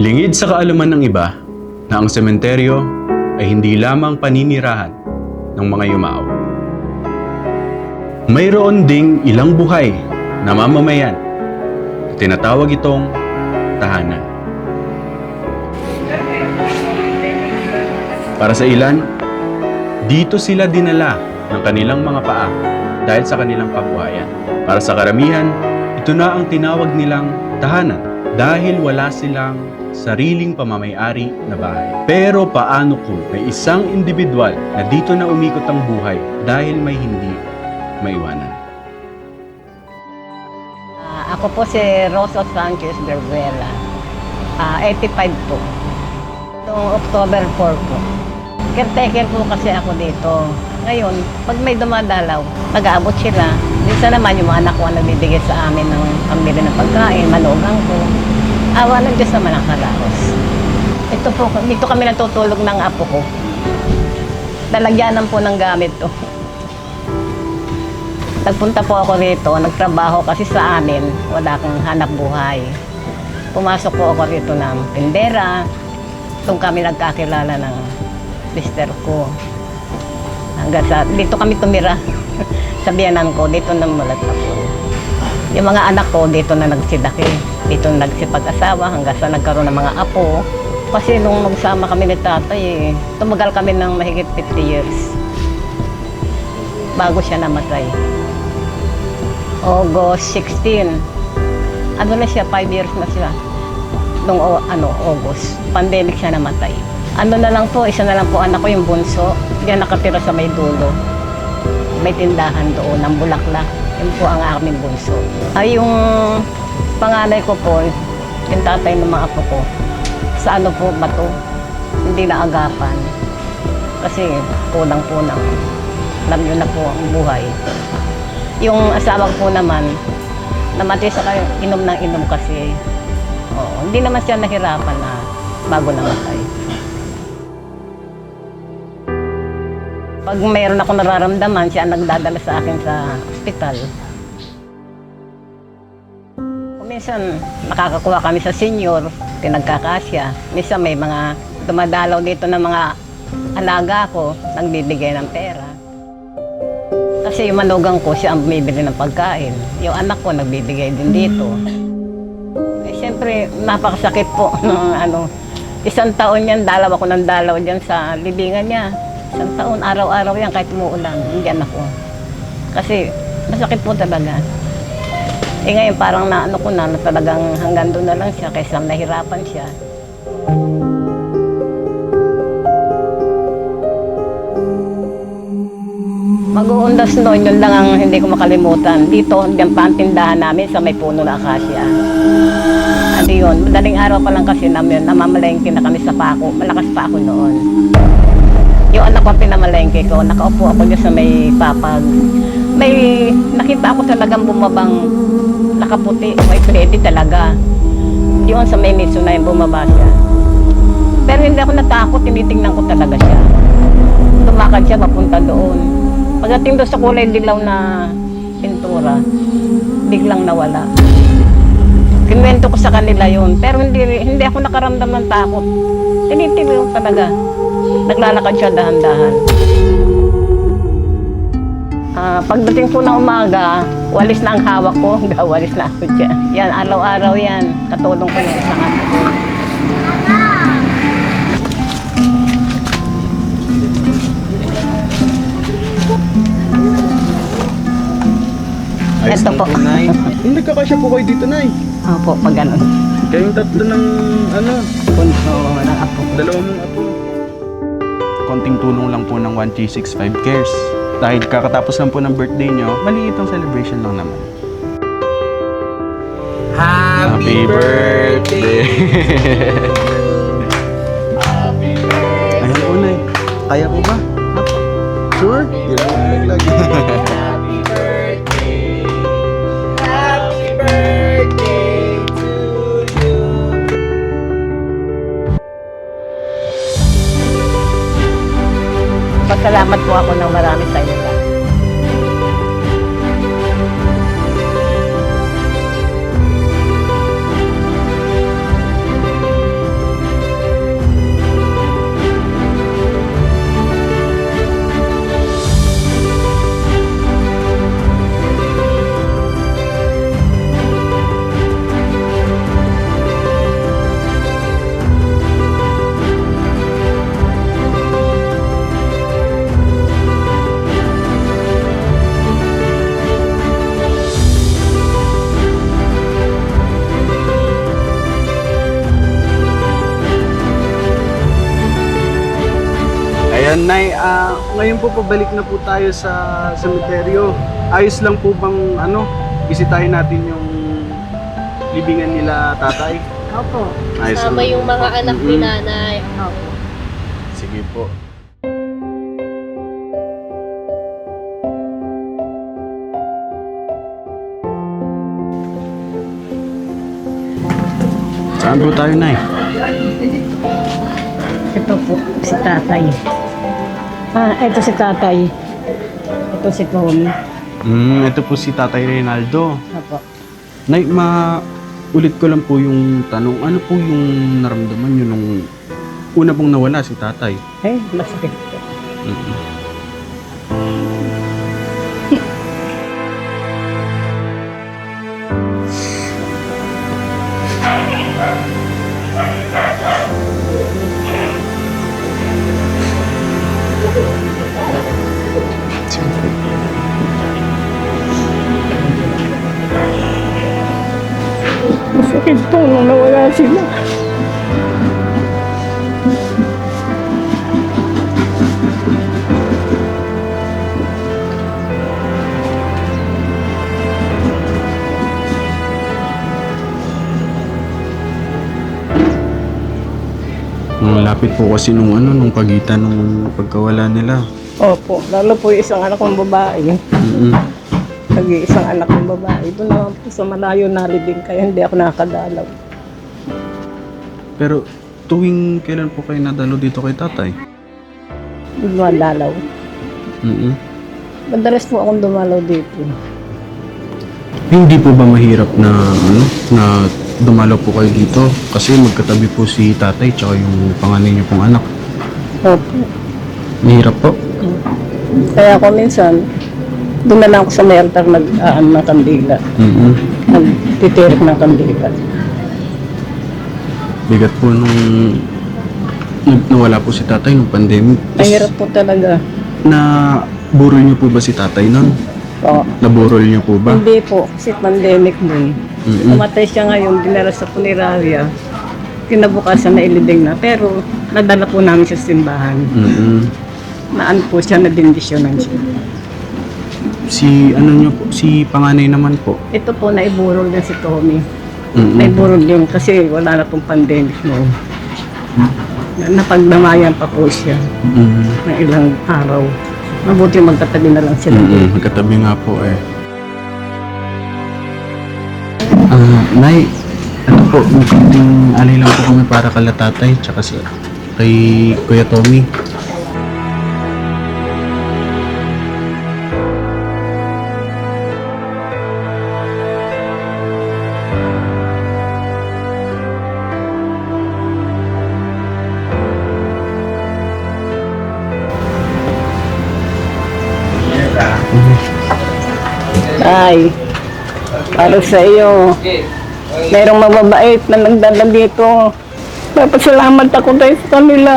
Lingid sa kaalaman ng iba na ang sementeryo ay hindi lamang paninirahan ng mga yumao. Mayroon ding ilang buhay na mamamayan na tinatawag itong tahanan. Para sa ilan, dito sila dinala ng kanilang mga paa dahil sa kanilang kabuhayan. Para sa karamihan, ito na ang tinawag nilang tahanan dahil wala silang sariling pamamayari na bahay. Pero paano kung may isang individual na dito na umikot ang buhay dahil may hindi maiwanan? Ah, ako po si Rosa Sanchez Berguela. Ah, 85 po. Itong October 4 po. Caretaker po kasi ako dito. Ngayon, pag may dumadalaw, nag-aabot sila. Minsan naman yung mga anak ko ang nagbibigay sa amin ng pambili ng pagkain, manugang ko. Awa ng Diyos naman ang karaos. Ito po, dito kami natutulog ng apo ko. Lalagyanan po ng gamit to. Nagpunta po ako rito, nagtrabaho kasi sa amin, wala kang hanap buhay. Pumasok po ako rito ng tindera. Doon kami nagkakilala ng sister ko. Hanggang sa, dito kami tumira. sa biyanan ko, dito na mulat ako. Yung mga anak ko, dito na nagsidaki. Dito na nagsipag-asawa hanggang sa nagkaroon ng mga apo. Kasi nung magsama kami ni tatay, eh, tumagal kami ng mahigit 50 years. Bago siya namatay. August 16. Ano na siya, 5 years na siya. Nung ano, August. Pandemic siya namatay. Ano na lang po, isa na lang po anak ko yung bunso. Diyan nakatira sa may dulo. May tindahan doon, ng bulaklak. Yun po ang aming bunso. Ay, yung panganay ko po, yung tatay ng mga apo ko, sa ano po ba to? Hindi na agapan. Kasi pulang-pulang. Alam nyo na po ang buhay. Yung asawa ko po naman, namatay sa kayo, inom ng inom kasi. Oo, hindi naman siya nahirapan na bago namatay. Pag mayroon ako nararamdaman, siya nagdadala sa akin sa ospital. Minsan, nakakakuha kami sa senior, pinagkakasya. Minsan may mga dumadalaw dito ng mga alaga ko, nagbibigay ng pera. Kasi yung manugang ko, siya ang bumibili ng pagkain. Yung anak ko, nagbibigay din dito. Eh, siyempre, napakasakit po. ano, isang taon yan, dalaw ako ng dalaw dyan sa libingan niya. Isang taon, araw-araw yan, kahit umuulan, hindi ako. Kasi, masakit po talaga. Eh ngayon, parang naano ko na, talagang hanggang doon na lang siya, kaysa nahirapan siya. Mag-uundas noon, yun lang ang hindi ko makalimutan. Dito, diyan pa ang tindahan namin sa may puno na akasya. Ano yun, madaling araw pa lang kasi namin, namamalengke na kami sa pako. Malakas pa ako noon. Yung anak ko pinamalengke ko, nakaupo ako dyan sa may papag. May nakita ako talagang bumabang nakaputi, may Freddy talaga. Yun sa may miso na yung bumaba siya. Pero hindi ako natakot, tinitingnan ko talaga siya. Tumakad siya papunta doon. Pagdating doon sa kulay dilaw na pintura, biglang nawala. Kinwento ko sa kanila yun, pero hindi, hindi ako nakaramdam ng takot. Tinitili ko talaga. Naglalakad siya dahan-dahan. Ah, pagdating po ng umaga, walis na ang hawak ko, walis na ako dyan. Yan, araw-araw yan. Katulong ko yung isang apo ko. Ayos Ito lang po. Nay. Hindi nagkakasya po kayo dito, Nay. Opo, pag ganun. Kayong tatlo ng, ano, Punso ng apo ko. dalawa mong apo. Konting tulong lang po ng 1365 Cares. Dahil kakatapos lang po ng birthday nyo, maliit ang celebration lang naman. Happy, birthday! Ayun po, Nay. Kaya po ba? Sure? Ganun lang lagi. Pasalamat po ako ng marami sa inyo. Ngayon po pabalik na po tayo sa cemeteryo. Ayos lang po bang ano, bisitahin natin yung libingan nila tatay? Opo. Ayos Kasama lang. yung mga anak ni nanay. Opo. Sige po. Saan po tayo, Nay? Ito po, si tatay. Ah, ito si tatay. Ito si Tommy. Hmm, ito po si Tatay Reynaldo. Opo. Nay, ma ulit ko lang po yung tanong. Ano po yung naramdaman nyo nung una pong nawala si tatay? Eh, masakit po. Mm-mm. Nawala sila. Ang lapit po kasi nung ano, nung pagitan nung pagkawala nila. Opo, lalo po yung isang anak kong babae. Mm-mm. Nag-iisang anak kong babae. Doon naman po sa malayo nalibing kaya hindi ako nakakadalaw. Pero tuwing kailan po kayo nadalo dito kay tatay? Dumadalaw. Mm-mm. Madalas po akong dumalaw dito. Hindi po ba mahirap na ano, na dumalaw po kayo dito? Kasi magkatabi po si tatay tsaka yung panganay niyo pong anak. Opo. Mahirap po. Kaya ako minsan, doon na lang ako sa may altar nag-aan ng kandila. Mm-mm. Nagtitirik ng kandila. Bigat po nung nawala po si tatay nung pandemic. Mahirap po talaga. Na burol niyo po ba si tatay nun? Oo. Naburol niyo po ba? Hindi po, kasi pandemic nun. Mm-mm. Umatay siya ngayon, dinala sa punerarya. Kinabukasan na ilibing na. Pero nadala po namin sa simbahan. Mm-mm. Naan po siya, nadindisyonan siya. Si ano niyo po, si panganay naman po. Ito po, naiburol din si Tommy. Mm-mm. Naiburol din kasi wala na pong pandemic noon. Na- Napagdamayan pa po siya Mm. ng ilang araw. Mabuti magkatabi na lang sila. Mm-mm. Magkatabi nga po eh. Ah, Nay, ano po, may konting alay lang po kami para kala tatay, tsaka sa kay Kuya Tommy. Ay, para sa iyo. Mayroong mababait na nagdala dito. Papasalamat ako tayo sa kanila.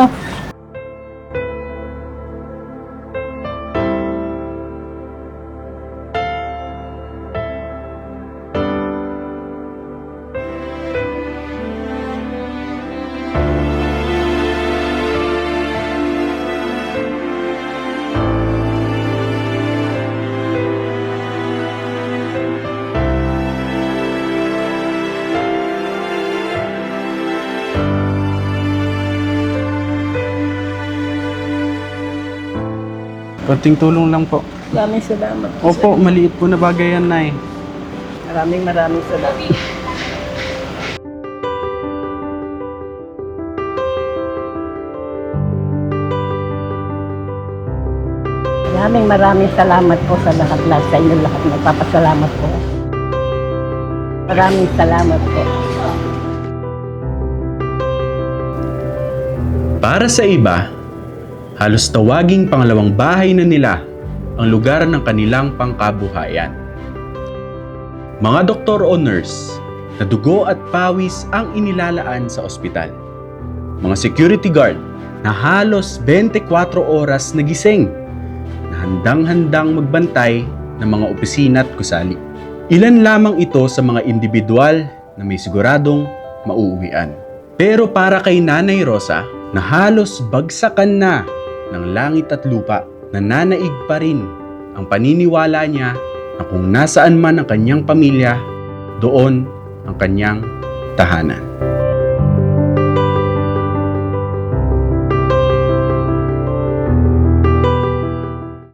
Konting tulong lang po. Maraming salamat. Opo, maliit po na bagay yan, Nay. Maraming maraming salamat. Maraming maraming salamat po sa lahat-lahat sa inyo lahat. Nagpapasalamat po. Maraming salamat po. Para sa iba, halos tawaging pangalawang bahay na nila ang lugar ng kanilang pangkabuhayan. Mga doktor o nurse na dugo at pawis ang inilalaan sa ospital. Mga security guard na halos 24 oras nagising na handang-handang magbantay ng mga opisina at gusali. Ilan lamang ito sa mga individual na may siguradong mauuwian. Pero para kay Nanay Rosa, na halos bagsakan na ng langit at lupa, nananaig pa rin ang paniniwala niya na kung nasaan man ang kanyang pamilya, doon ang kanyang tahanan.